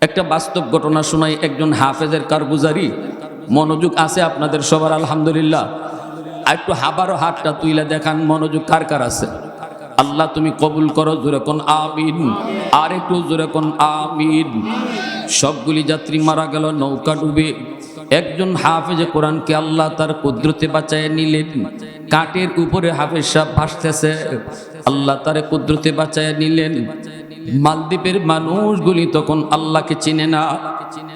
একটা বাস্তব ঘটনা শোনাই একজন হাফেজের কারগুজারি। মনোযোগ আছে আপনাদের সবার, আলহামদুলিল্লাহ। আর একটু হাবারও হাতটা তুইলে দেখান, মনোযোগ কার কার আছে? আল্লাহ তুমি কবুল করো, জোরে কোন আমিন। আর একটু জোরে কোন আমিন। সবগুলি যাত্রী মারা গেল, নৌকা ডুবে। একজন হাফেজে কোরআনকে আল্লাহ তার কুদরতে বাঁচায় নিলেন। কাঠের উপরে হাফেজ সাহেব ভাসতেছে। আল্লাহ তারে কুদরতে বাঁচায় নিলেন। মালদ্বীপের মানুষগুলি তখন আল্লাহকে চিনে না।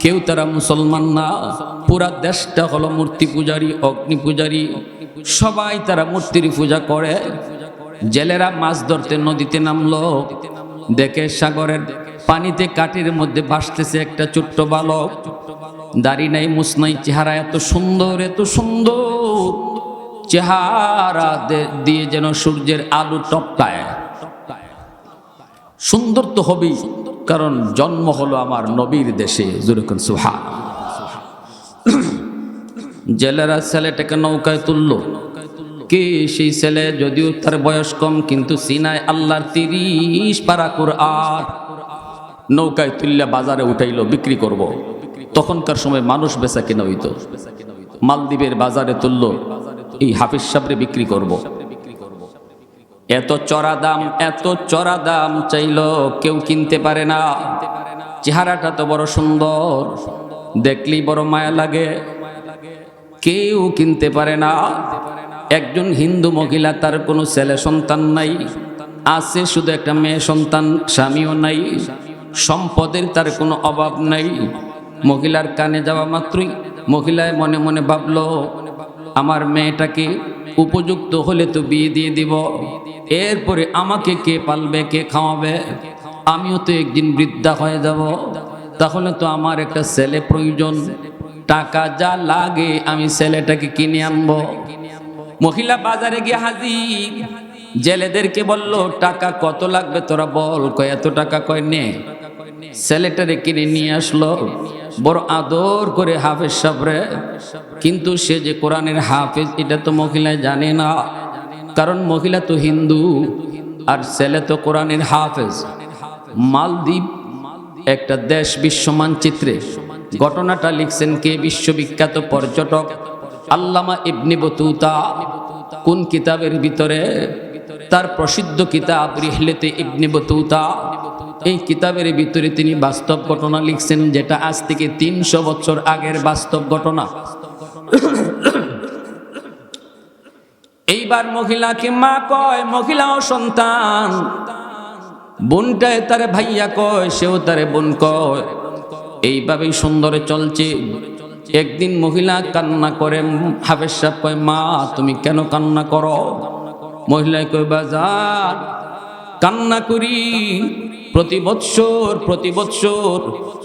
কেউ তারা মুসলমান না। পুরা দেশটা হলো মূর্তি পূজারী, অগ্নি পূজারী। সবাই তারা মূর্তির পূজা করে। জেলেরা মাছ ধরতে নদীতে নামলো। দেখে সাগরের পানিতে কাঠের মধ্যে ভাসতেছে একটা ছোট্ট বালক। দাড়ি নাই মুসনাই চেহারা এত সুন্দর এত সুন্দর। চেহারা দিয়ে যেন সূর্যের আলো টপকায়। সুন্দর তো হবেই, কারণ জন্ম হলো আমার নবীর দেশে জুরুকুন সুহান জেলেরা ছেলেটাকে নৌকায় তুললো। কে সেই ছেলে? যদিও তার বয়স কম, কিন্তু সিনায় আল্লাহর তিরিশ পারা আর নৌকায় তুললে বাজারে উঠাইলো, বিক্রি করব। তখনকার সময় মানুষ বেচা কেনা হইতো। মালদ্বীপের বাজারে তুললো, এই হাফিজ সাবরে বিক্রি করব। এত চড়া দাম, এত চড়া দাম চাইলো কেউ কিনতে পারে না। চেহারাটা তো বড় সুন্দর, দেখলেই বড় মায়া লাগে। কেউ কিনতে পারে না। একজন হিন্দু মহিলা, তার কোনো ছেলে সন্তান নাই। আছে শুধু একটা মেয়ে সন্তান, স্বামীও নাই। সম্পদের তার কোনো অভাব নাই। মহিলার কানে যাওয়া মাত্রই মহিলায় মনে মনে ভাবলো, আমার মেয়েটাকে উপযুক্ত হলে তো বিয়ে দিয়ে দিব। এরপরে আমাকে কে পালবে, কে খাওয়াবে? আমিও তো একদিন বৃদ্ধা হয়ে যাব। তাহলে তো আমার একটা ছেলে প্রয়োজন। টাকা যা লাগে আমি ছেলেটাকে কিনে আনব। মহিলা বাজারে গিয়ে হাজির। জেলেদেরকে বলল, টাকা কত লাগবে তোরা বল, কয় এত টাকা কয় নে? ছেলেটারে কিনে নিয়ে আসলো। বড় আদর করে হাফেজ সাবরে। কিন্তু সে যে কোরআনের হাফেজ, এটা তো মহিলায় জানে না। কারণ মহিলা তো হিন্দু, আর ছেলে তো কোরআনের হাফেজ। মালদ্বীপ একটা দেশ বিশ্ব মানচিত্রে। ঘটনাটা লিখছেন কে? বিশ্ববিখ্যাত পর্যটক আল্লামা ইবনি বতুতা। কোন কিতাবের ভিতরে? তার প্রসিদ্ধ কিতাব রিহলেতে ইবনি বতুতা। এই কিতাবের ভিতরে তিনি বাস্তব ঘটনা লিখছেন, যেটা আজ থেকে তিনশো বছর আগের বাস্তব ঘটনা। এইবার মহিলাকে মা কয়, মহিলাও সন্তান। বোনটায় তারে ভাইয়া কয়, সেও তারে বোন কয়। এইভাবেই সুন্দরে চলছে। একদিন মহিলা কান্না করে, হাফেজ কয়, মা, তুমি কেন কান্না করো? মহিলায় কয়, বাজার কান্না করি। প্রতি বৎসর প্রতি বৎসর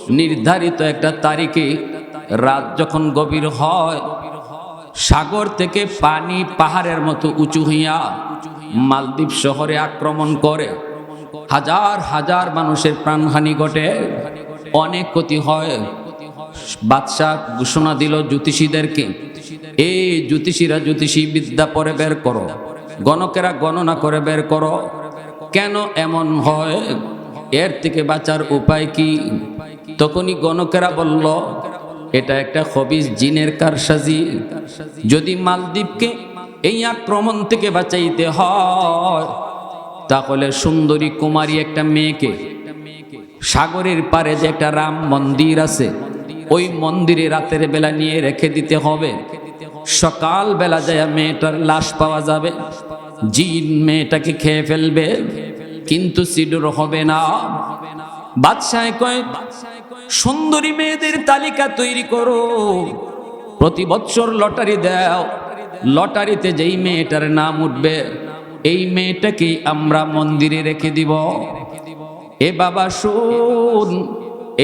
নির্ধারিত একটা তারিখে রাত যখন গভীর হয়, সাগর থেকে পানি পাহাড়ের মতো উঁচু হইয়া মালদ্বীপ শহরে আক্রমণ করে। হাজার হাজার মানুষের প্রাণহানি ঘটে। অনেক ক্ষতি হয়। বাদশাহ ঘোষণা দিল জ্যোতিষীদেরকে এই জ্যোতিষীরা জ্যোতিষী বিদ্যা পরে বের করো। গণকেরা গণনা করে বের করো। কেন এমন হয়? এর থেকে বাঁচার উপায় কি? তখনই গণকেরা বলল, এটা একটা হবিস জিনের কারসাজি। যদি মালদ্বীপকে এই আক্রমণ থেকে বাঁচাইতে হয়, তাহলে সুন্দরী কুমারী একটা মেয়েকে সাগরের পারে যে একটা রাম মন্দির আছে, ওই মন্দিরে রাতের বেলা নিয়ে রেখে দিতে হবে। সকাল বেলা যায় মেয়েটার লাশ পাওয়া যাবে। জিন মেয়েটাকে খেয়ে ফেলবে, কিন্তু সিডুর হবে না। বাদশাহ কয়, সুন্দরী মেয়েদের তালিকা তৈরি করো। প্রতি বছর লটারি দাও। লটারিতে যেই মেয়েটার নাম উঠবে, এই মেয়েটাকে আমরা মন্দিরে রেখে দিব। এ বাবা, শুন,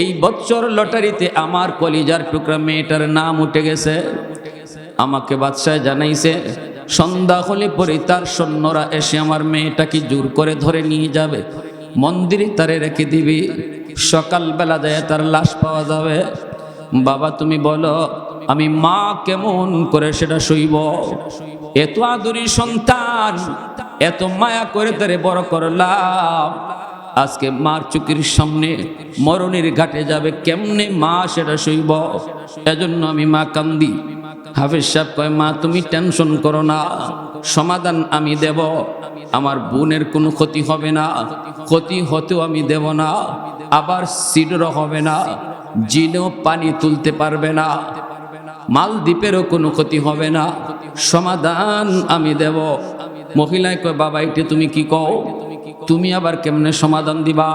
এই বছর লটারিতে আমার কলিজার টুকরা মেয়েটার নাম উঠে গেছে। আমাকে বাদশাহ জানাইছে সন্ধ্যা হলে পরে তার সৈন্যরা এসে আমার মেয়েটাকে জোর করে ধরে নিয়ে যাবে। মন্দিরে তারে রেখে দিবি। সকালবেলা যায় তার লাশ পাওয়া যাবে। বাবা, তুমি বলো, আমি মা কেমন করে সেটা সইব এত আদরি সন্তান, এত মায়া করে তারে বড় করলাম। আজকে মার চুকির সামনে মরণের ঘাটে যাবে, কেমনে মা সেটা সইব এজন্য আমি মা কান্দি। হাফিজ সাহেব কয়, মা, তুমি টেনশন করো না, সমাধান আমি দেব। আমার বোনের কোনো ক্ষতি হবে না, ক্ষতি হতেও আমি দেব না, আবার সিডরও হবে না, জিনেও পানি তুলতে পারবে না, মালদ্বীপেরও কোনো ক্ষতি হবে না, সমাধান আমি দেব। মহিলায় কয়, বাবা, এটি তুমি কি কও? তুমি আবার কেমনে সমাধান দিবা?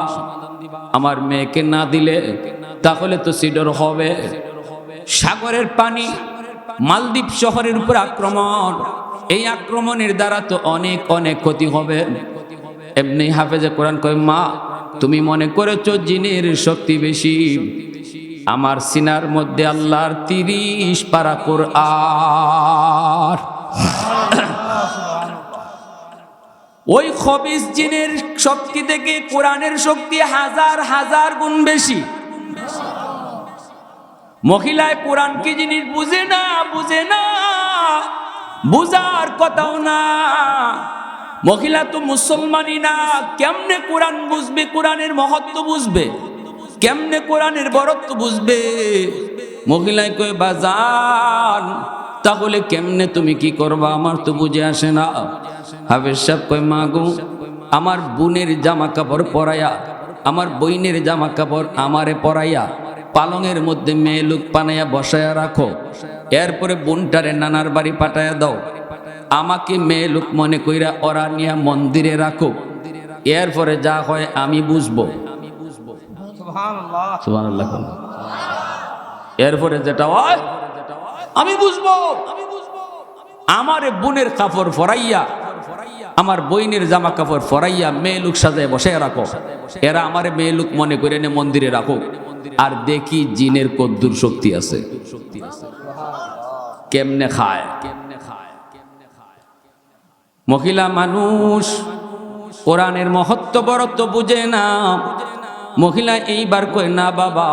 আমার মেয়েকে না দিলে তাহলে তো সিডর হবে। সাগরের পানি মালদ্বীপ শহরের উপর আক্রমণ। এই আক্রমণের দ্বারা তো অনেক অনেক ক্ষতি হবে। এমনি হাফেজে কোরআন কয়, মা, তুমি মনে করেছ জিনের শক্তি বেশি? আমার সিনার মধ্যে আল্লাহর তিরিশ পারা কোরআন। ওই খবিস জিনের শক্তি থেকে কোরআনের শক্তি হাজার হাজার গুণ বেশি। মহিলায় কোরআন কি জিনিস বুঝে না বুঝে না? বুঝার কথাও না। মহিলা তো মুসলমানই না, কেমনে কোরআন বুঝবে? কোরআনের মহত্ব বুঝবে? কেমনে কোরআনের বরত্ব বুঝবে? মহিলায় কয়ে, বাজান, তাহলে কেমনে তুমি কি করবা? আমার তো বুঝে আসে না। হাফেজ সাহেব কয় মা গো আমার বোনের জামা কাপড় পরাইয়া, আমার বইনের জামা কাপড় আমারে পরাইয়া পালঙের মধ্যে মেয়ে লোক পানাইয়া বসায়া রাখো। এরপরে বোনটারে নানার বাড়ি পাঠায়া দাও। আমাকে মেয়ে লোক মনে কইরা ওরা নিয়া মন্দিরে রাখো। এরপরে যা হয় আমি বুঝব। এরপরে যেটা হয় আমি বুঝব। আমার বোনের কাপড় ফরাইয়া আমার বইনের জামা কাপড় ফরাইয়া মেয়ে লোক সাজায় বসে রাখো। এরা আমার মেয়ে লোক মনে করে নে মন্দিরে রাখো। আর দেখি জিনের কদ্দুর শক্তি আছে। কেমনে খায়? মহিলা মানুষ, কোরআনের মহত্ব বরত্ব বুঝে না। মহিলা এইবার কয়, না বাবা,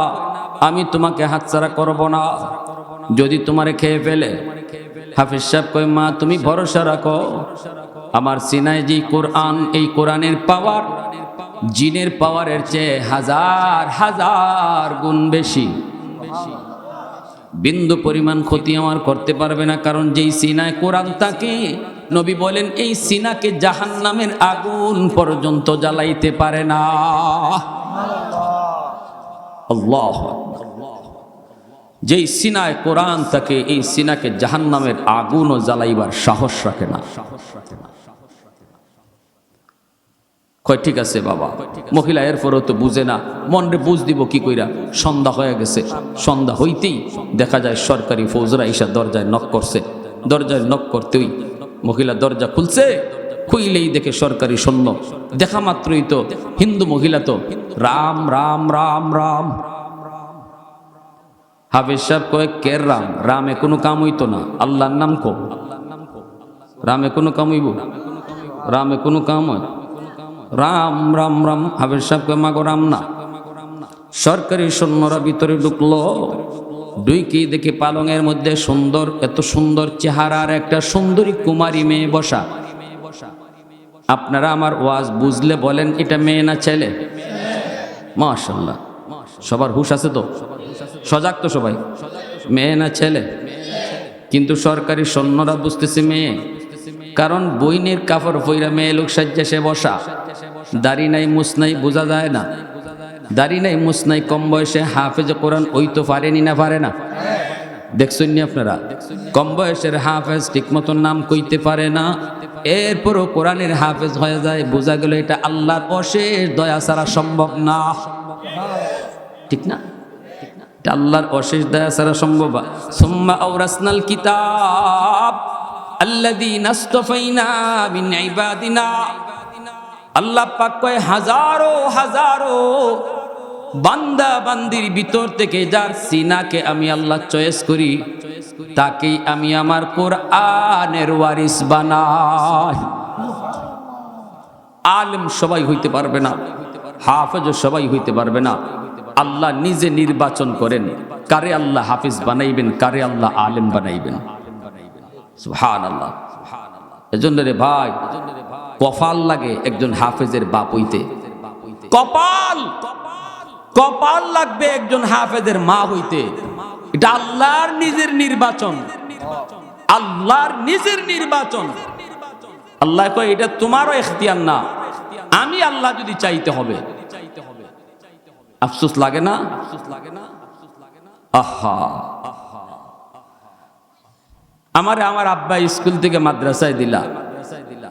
আমি তোমাকে হাতছাড়া করব না। যদি তোমারে খেয়ে ফেলে, হাফিজ সাহেব কয়, মা, তুমি ভরসা রাখো। আমার সিনায় যে কোরআন, এই কোরআনের পাওয়ার জিনের পাওয়ারের চেয়ে হাজার হাজার গুণ বেশি। বিন্দু পরিমাণ ক্ষতি আমার করতে পারবে না, কারণ যেই সিনায় কোরআন তাকে, নবী বলেন, এই সিনাকে জাহান নামের আগুন পর্যন্ত জ্বালাইতে পারে না। যেই সিনায় কোরআন তাকে, এই সিনাকে জাহান নামের আগুনও জ্বালাইবার সাহস রাখে না সাহস রাখে না। কয়, ঠিক আছে বাবা। মহিলা এরপরও তো বুঝে না। মনরে বুঝ দিব কি কইরা? সন্ধ্যা হয়ে গেছে। সন্ধ্যা হইতেই দেখা যায় সরকারি ফৌজরা ইসা দরজায় নক করছে। দরজায় নক করতেই মহিলা দরজা খুলছে। খুইলেই দেখে সরকারি সৈন্য। দেখা মাত্রই তো হিন্দু মহিলা তো রাম রাম রাম রাম। হাফিজ সাহেব কয়ে, কের রাম? রামে কোনো কাম হইতো না। আল্লাহর নাম কো? রামে কোনো কাম হইব? রামে কোনো কাম হয়? রাম রাম রাম হাফিজ সাহেব কয়ে মাগো রাম না? সরকারি সৈন্যরা ভিতরে ঢুকলো। ডুইকি দেখে পালংয়ের মধ্যে সুন্দর, এত সুন্দর চেহারার একটা সুন্দরী কুমারী মেয়ে বসা। আপনারা আমার ওয়াজ বুঝলে বলেন, এটা মেয়ে না ছেলে? মাশাল্লাহ সবার হুশ আছে তো? সজাগ তো সবাই। মেয়ে না ছেলে? কিন্তু সরকারি সৈন্যরা বুঝতেছে মেয়ে। কারণ বইনের কাপড় ফইরা মেয়ে লোক সাজ্জা সে বসা। দাড়ি নাই মুস নাই, বোঝা যায় না। দাড়ি নাই মুস নাই, কম বয়সে হাফেজ কোরআন ওই তো পারেনি না পারে না? দেখছেন নি আপনারা? কম বয়সের হাফেজ ঠিক মতন নাম কইতে পারে না। এরপরও কোরআনের হাফেজ হয়ে যায়, বোঝা গেল এটা আল্লাহর অশেষ দয়া ছাড়া সম্ভব না। ঠিক না? এটা আল্লাহর অশেষ দয়া ছাড়া সম্ভব। সুম্মা আওরাসনাল কিতাব। আল্লাযীনা ইসতাফাইনা মিন ইবাদিনা। আল্লাহ পাক কয়, হাজারো হাজারো বান্দা বান্দির ভিতর থেকে যার সিনাকে আমি আল্লাহ চয়েস করি, তাকেই আমি আমার কোরআনের ওয়ারিস বানাই। আলেম সবাই হইতে পারবে না হাফেজ সবাই হইতে পারবে না। আল্লাহ নিজে নির্বাচন করেন, কারে আল্লাহ হাফিজ বানাইবেন, কারে আল্লাহ আলেম বানাইবেন। কফাল লাগে একজন হাফেজের বাপ কপাল কপাল লাগবে একজন হাফেজের মা হইতে। এটা আল্লাহর নিজের নির্বাচন। আল্লাহর নিজের নির্বাচন। আল্লাহ কয়, এটা তোমারও এখতিয়ার না। আমি আল্লাহ যদি চাইতে হবে। আফসোস লাগে না? আহা। আমারে আমার আব্বা স্কুল থেকে মাদ্রাসায় দিলা।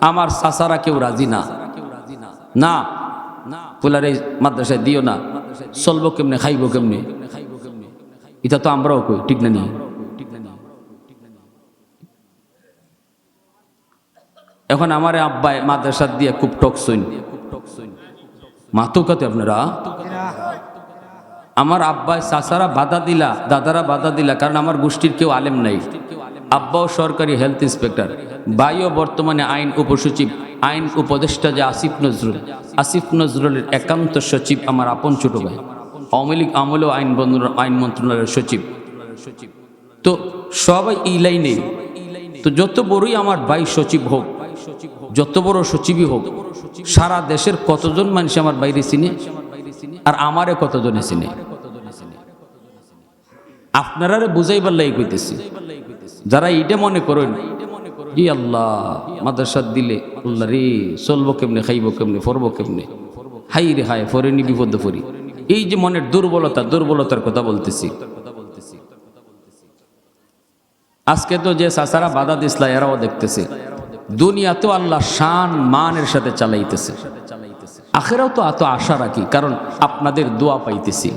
আমার সাসারা কেউ রাজি না। না পোলারে মাদ্রাসায় দিও না। চলবো কেমনে, খাইবো কেমনে? এটা তো আমরাও কই, ঠিক না নি এখন আমার আব্বাই মাদ্রাসা দিয়ে খুব টকসইন মাতো কাতে আপনারা? আমার আব্বাই চাচারা বাধা দিলা, দাদারা বাধা দিলা, কারণ আমার গোষ্ঠীর কেউ আলেম নাই। আব্বাও সরকারি হেলথ ইন্সপেক্টর ভাইও বর্তমানে আইন উপসচিব। আইন উপদেষ্টা যে আসিফ নজরুল। আসিফ নজরুলের একান্ত সচিব আমার আপন ছোট ভাই। আওয়ামী লীগ আমলেও আইন আইন মন্ত্রণালয়ের সচিব। সচিব তো সবাই এই লাইনে। তো যত বড়ই আমার ভাই সচিব হোক, যত বড় সচিবই হোক, সারা দেশের কতজন মানুষ আমার বাইরে চিনে আর আমারে কতজনে চিনে? আপনারা বুঝাইবার লাই কইতেছি। যারা এইটা মনে করেন জি আল্লাহ মাদ্রাসাদ দিলে আল্লাহ রে, চলবো কেমনে, খাইবো কেমনে, ফরবো কেমনে? হাই রে হায় ফরেনি বিপদ ফরি এই যে মনের দুর্বলতা, দুর্বলতার কথা বলতেছি। আজকে তো যে সাসারা বাধা দিসলা এরাও দেখতেছে। দুনিয়া তো আল্লাহ শান, মানের সাথে চালাইতেছে। আখেরাও তো এত আশা রাখি, কারণ আপনাদের দোয়া পাইতেছি।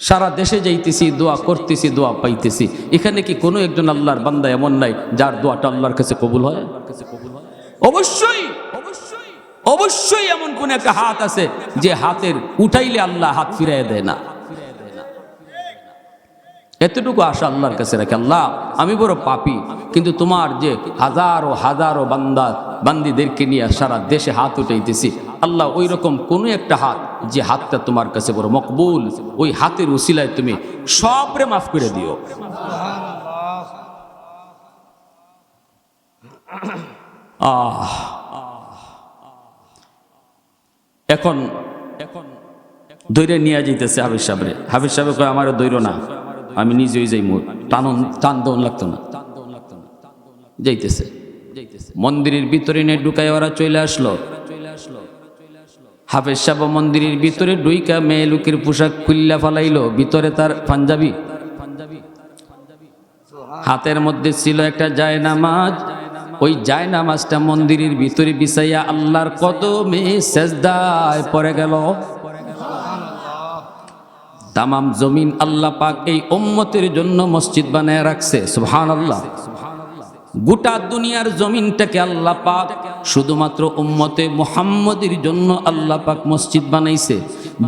সারা দেশে যাইতেছি, দোয়া করতেছি, দোয়া পাইতেছি। এখানে কি কোনো একজন আল্লাহর বান্দা এমন নাই যার দোয়াটা আল্লাহর কাছে কবুল হয়? অবশ্যই অবশ্যই এমন কোন একটা হাত আছে যে হাতের উঠাইলে আল্লাহ হাত ফিরাই দেয় না। এতটুকু আশা আল্লাহর কাছে রাখে। আল্লাহ, আমি বড় পাপি, কিন্তু তোমার যে হাজারো হাজারো বান্দা, বান্দিদেরকে নিয়ে সারা দেশে হাত উঠাইতেছি আল্লাহ ওই রকম কোনো একটা হাত যে হাতটা তোমার কাছে বড় মকবুল, ওই হাতের উসিলায় তুমি সবরে মাফ করে দিও। আহ এখন এখন দৈরে নিয়ে যাইতেছে হাফিজ সাহেবরে। হাফিজ সাহেব কয় আমার দৈর না, আমি নিজেই যাই মোর টানন টান দন লাগতো না। যাইতেছে। মন্দিরের ভিতরে নিয়ে ঢুকাই ওরা চলে আসলো। হাফেজ সাহেব মন্দিরের ভিতরে ডুইকা মেয়ে লুকের পোশাক খুল্লা ফালাইলো, ভিতরে তার পাঞ্জাবি। হাতের মধ্যে ছিল একটা জায় নামাজ ওই জায় নামাজটা মন্দিরের ভিতরে বিছাইয়া আল্লাহর কত মেয়ে সেজদায় পড়ে গেল। তামাম জমিন আল্লাহ পাক এই উম্মতের জন্য মসজিদ বানায় রাখছে সুবহান আল্লাহ গোটা দুনিয়ার জমিনটাকে আল্লাহ পাক শুধুমাত্র উম্মতে মুহাম্মদের জন্য আল্লাহ পাক মসজিদ বানাইছে।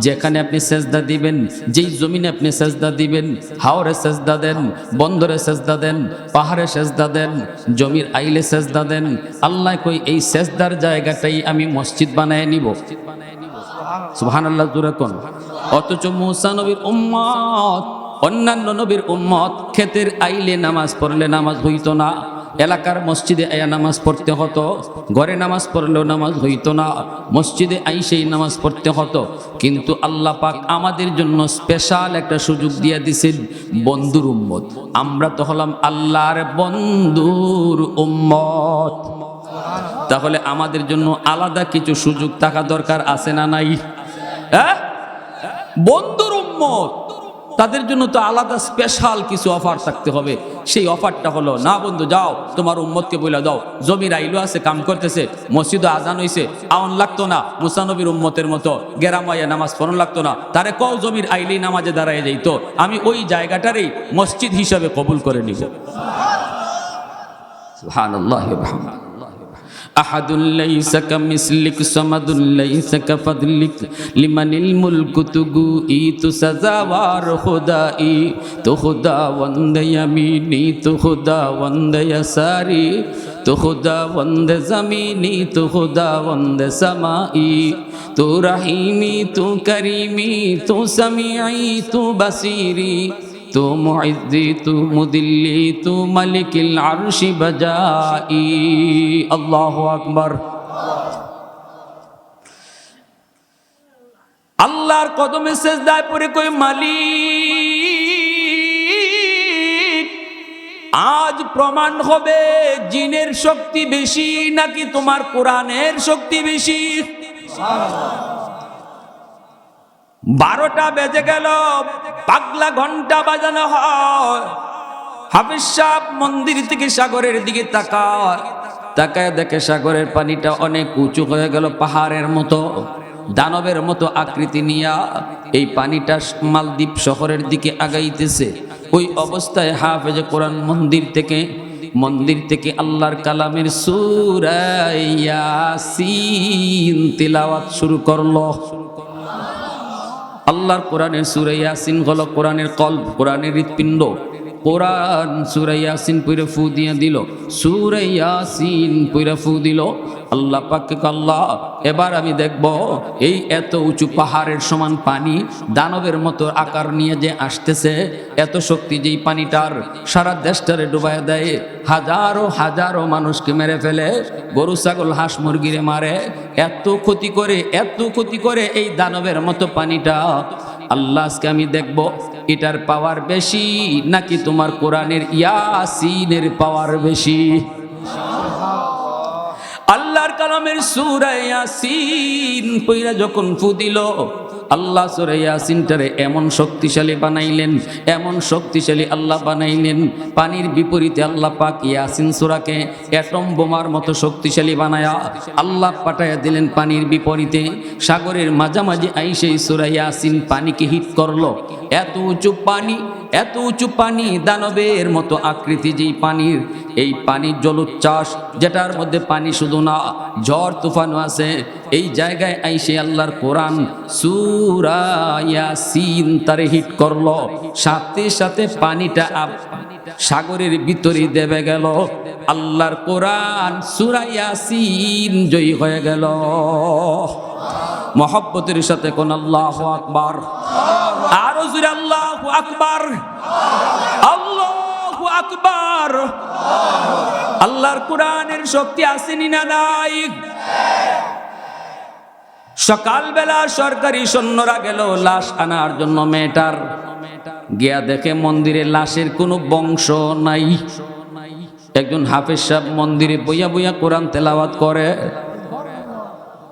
যেখানে আপনি সেজদা দিবেন, যেই জমিনে আপনি সেজদা দিবেন, হাওরে সেজদা দেন, বন্দরে সেজদা দেন, পাহাড়ে সেজদা দেন, জমির আইলে সেজদা দেন, আল্লাহ কই এই সেজদার জায়গাটাই আমি মসজিদ বানায় নিব। সুবহান আল্লাহ জুড়ে কোন। অথচ মুসা নবীর উম্মত, অন্যান্য নবীর উম্মত, ক্ষেতের আইলে নামাজ পড়লে নামাজ হইতো না। এলাকার মসজিদে আয়া নামাজ পড়তে হতো, ঘরে নামাজ পড়লেও নামাজ হইতো না, মসজিদে আইসেই নামাজ পড়তে হতো। কিন্তু আল্লাহ পাক আমাদের জন্য স্পেশাল একটা সুযোগ দিয়ে দিছেন বন্ধুর উম্মত। আমরা তো হলাম আল্লাহর বন্ধুর উম্মত। তাহলে আমাদের জন্য আলাদা কিছু সুযোগ থাকা দরকার আছে না নাই? হ্যাঁ? বন্ধুর উম্মত। তাদের জন্য তো আলাদা স্পেশাল কিছু অফার থাকতে হবে। সেই অফারটা হলো, না বন্ধু, যাও, তোমার উম্মতকে বলে দাও। জমির আইলো আছে, কাম করতেছে, মসজিদ আজান হইছে আউন লাগতো না মুসানবীর উম্মতের মতো গেরামাইয়া নামাজ পড়ন লাগতো না। তারে কও, জমির আইলেই নামাজে দাঁড়ায় যাইতো। আমি ওই জায়গাটারই মসজিদ হিসাবে কবুল করে নিব। সুবহানাল্লাহি ওয়া বিহামদিহি। أحد ليس كمثلك صمد ليس كفضلك. لمن الملك تگوئی تو سزاوار خدائی تو خدا وند یمینی تو خدا وند یساری تو خدا وند زمینی تو خدا وند سمائی تو رحیمی تو کریمی تو سمیعی تو بصیری তু মুইজি তু মুদিল্লি তু মালিকিল আরশি বাজাই আল্লাহ আকবর আল্লাহর কদমে সেজদায় পড়ে কই মালিক, আজ প্রমাণ হবে জিনের শক্তি বেশি নাকি তোমার কোরআনের শক্তি বেশি? বারোটা বেজে গেল, পাগলা ঘণ্টা বাজানো হয়। হাফিজ সাহ মন্দির থেকে সাগরের দিকে তাকায়। তাকায় দেখে সাগরের পানিটা অনেক উঁচু হয়ে গেল, পাহাড়ের মতো, দানবের মতো আকৃতি নিয়া। এই পানিটা মালদ্বীপ শহরের দিকে আগাইতেছে। ওই অবস্থায় হাফেজ কোরআন মন্দির থেকে মন্দির থেকে আল্লাহর কালামের সুরাইয়াসিন তিলাওয়াত শুরু করল। আল্লাহর কোরআনের সুরে ইয়াসিন হলো কোরআনের কল্প কোরআনের হৃৎপিণ্ড। কোরআন সুরাইয়াসিন পুরে ফু দিয়ে দিল সুরাইয়াসিন পুরে ফু দিল। আল্লাহ পাককে আল্লাহ, এবার আমি দেখব এই এত উঁচু পাহাড়ের সমান পানি দানবের মতো আকার নিয়ে যে আসতেছে, এত শক্তি যেই পানিটার সারা দেশটারে ডুবাই দেয়, হাজারো হাজারো মানুষকে মেরে ফেলে, গরু, ছাগল, হাঁস, মুরগিরে মারে। এত ক্ষতি করে, এত ক্ষতি করে এই দানবের মতো পানিটা আল্লাহ আজকে আমি দেখব এটার পাওয়ার বেশি নাকি তোমার কোরআনের ইয়াসিনের পাওয়ার বেশি? আল্লাহর কালামের সুরা ইয়াসিন যখন ফু দিল, আল্লাহ সুরা ইয়াসিনটারে এমন শক্তিশালী বানাইলেন, এমন শক্তিশালী আল্লাহ বানাইলেন, পানির বিপরীতে আল্লাহ পাক ইয়াসিন সুরাকে অ্যাটম বোমার মতো শক্তিশালী বানায়া আল্লাহ পাঠাইয়া দিলেন পানির বিপরীতে। সাগরের মাঝামাঝি আইসে এই সুরা ইয়াসিন পানিকে হিট করল। এত উঁচু পানি এত উঁচু পানি দানবের মতো আকৃতি যেই পানির, এই পানির জলোচ্ছ্বাস, যেটার মধ্যে পানি শুধু না, ঝড় তুফানও আছে, এই জায়গায় আইসে আল্লাহর কোরআন সুরায়াসিন তারে হিট করল। সাথে সাথে পানিটা আপ- সাগরের ভিতরে দেবে গেল। আল্লাহর কোরআন সুরায়াসিন জয়ী হয়ে গেল। মহব্বতের সাথে কোন আল্লাহ আকবার। আরও জুড়ে আল্লাহ আকবার। আল্লাহ আকবার। আল্লাহর কোরআনের শক্তি আসেনি না নাই? সকালবেলা সরকারি সৈন্যরা গেল লাশ আনার জন্য মেয়েটার। গিয়া দেখে মন্দিরে লাশের কোনো বংশ নাই। একজন হাফেজ সাহেব মন্দিরে বইয়া বইয়া কোরআন তেলাওয়াত করে।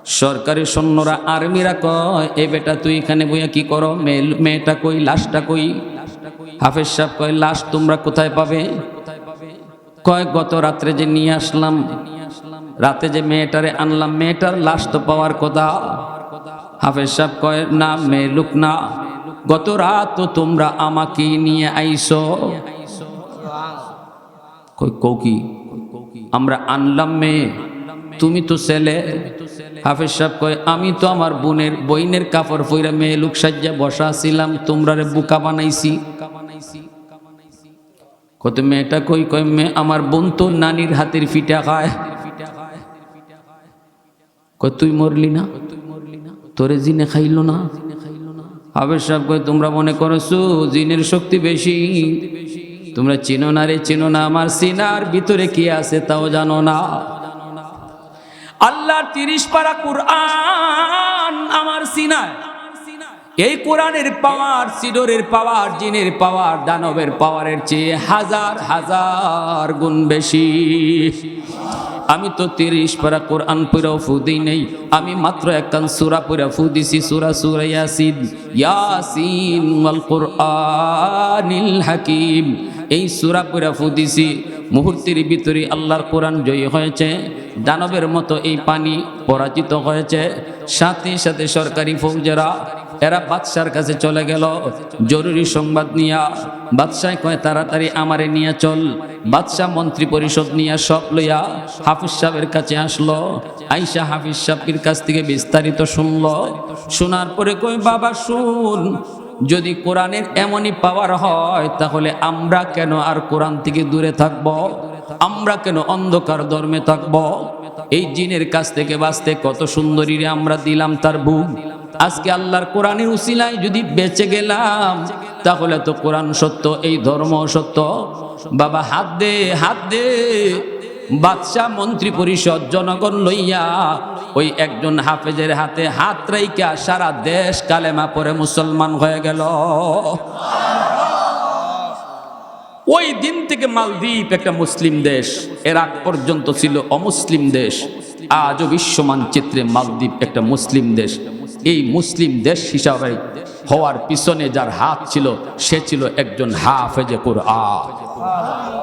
সরকারি সৈন্যরা আর্মিরা কয়, এ বেটা, তুই এখানে বইয়া কি করো? মেয়ে- মেয়েটা কই, লাশটা কই? হাফেজ সাহেব কয়, লাশ তোমরা কোথায় পাবে? কয়, গত রাত্রে যে নিয়ে আসলাম, রাতে যে মেয়েটারে আনলাম, মেয়েটার লাশ তো পাওয়ার কথা। হাফেজ সাহেব কয়, না, মেয়ে লুক না। গত রাত তো তোমরা আমাকে নিয়ে আইসো। কই কৌ কি? আমরা আনলাম মেয়ে। তুমি তো ছেলে। হাফেজ সাহেব কয়, আমি তো আমার বোনের, বইনের কাপড় ফইরা মেয়ে লোক সাজ্জা বসা ছিলাম তোমরা রে বুকা বানাইছি। কত মেয়েটা কই কই মেয়ে, আমার বোন তো নানির হাতের ফিটা খায়। কই তুই মরলি না? তোরে জিনে খাইলো না? হাফেজ সাহেব কই তোমরা মনে করছ জিনের শক্তি বেশি? তোমরা চিনো না রে, চিনো না আমার সিনার ভিতরে কি আছে তাও জানো না। আল্লাহর তিরিশ পারা কোরআন আমার সিনায়। এই কোরআনের পাওয়ার, সিডরের পাওয়ার, জিনের পাওয়ার, দানবের পাওয়ারের চেয়ে হাজার হাজার গুণ বেশি। আমি তো তিরিশ পারা কোরআন পুরা ফুদি নেই। আমি মাত্র একখান সুরা পুরা ফু দিছি, সুরা সুরা ইয়াসিন। ইয়াসিন কোরআনিল হাকিম। এই সুরা পুরা ফু দিছি। মুহূর্তের ভিতরে আল্লাহর কোরআন জয়ী হয়েছে। দানবের মতো এই পানি পরাজিত হয়েছে। সাথে সাথে সরকারি ফৌজেরা, এরা বাদশার কাছে চলে গেল। জরুরি সংবাদ নিয়া বাদশাহ কয়, তাড়াতাড়ি আমারে নিয়ে চল। বাদশাহ মন্ত্রী পরিষদ নিয়ে সব লইয়া হাফিজ সাহেবের কাছে আসলো। আইসা হাফিজ সাহেবের কাছ থেকে বিস্তারিত শুনল। শোনার পরে কই বাবা, শুন, যদি কোরআনের এমনই পাওয়ার হয়, তাহলে আমরা কেন আর কোরআন থেকে দূরে থাকব? আমরা কেন অন্ধকার ধর্মে থাকব? এই জিনের কাছ থেকে বাঁচতে কত সুন্দরী আমরা দিলাম তার বুক। আজকে আল্লাহর কোরআনের উসিলায় যদি বেঁচে গেলাম, তাহলে তো কোরআন সত্য, এই ধর্ম সত্য। বাবা, হাত দে হাত দে। বাদশাহ, মন্ত্রী পরিষদ, জনগণ লইয়া ওই একজন হাফেজের হাতে হাত রাইকা সারা দেশ কালেমা পরে মুসলমান হয়ে গেল। ওই দিন থেকে মালদ্বীপ একটা মুসলিম দেশ। এর আগ পর্যন্ত ছিল অমুসলিম দেশ। আজও বিশ্ব মানচিত্রে মালদ্বীপ একটা মুসলিম দেশ। এই মুসলিম দেশ হিসাবে হওয়ার পিছনে যার হাত ছিল, সে ছিল একজন হাফেজে কুরআন।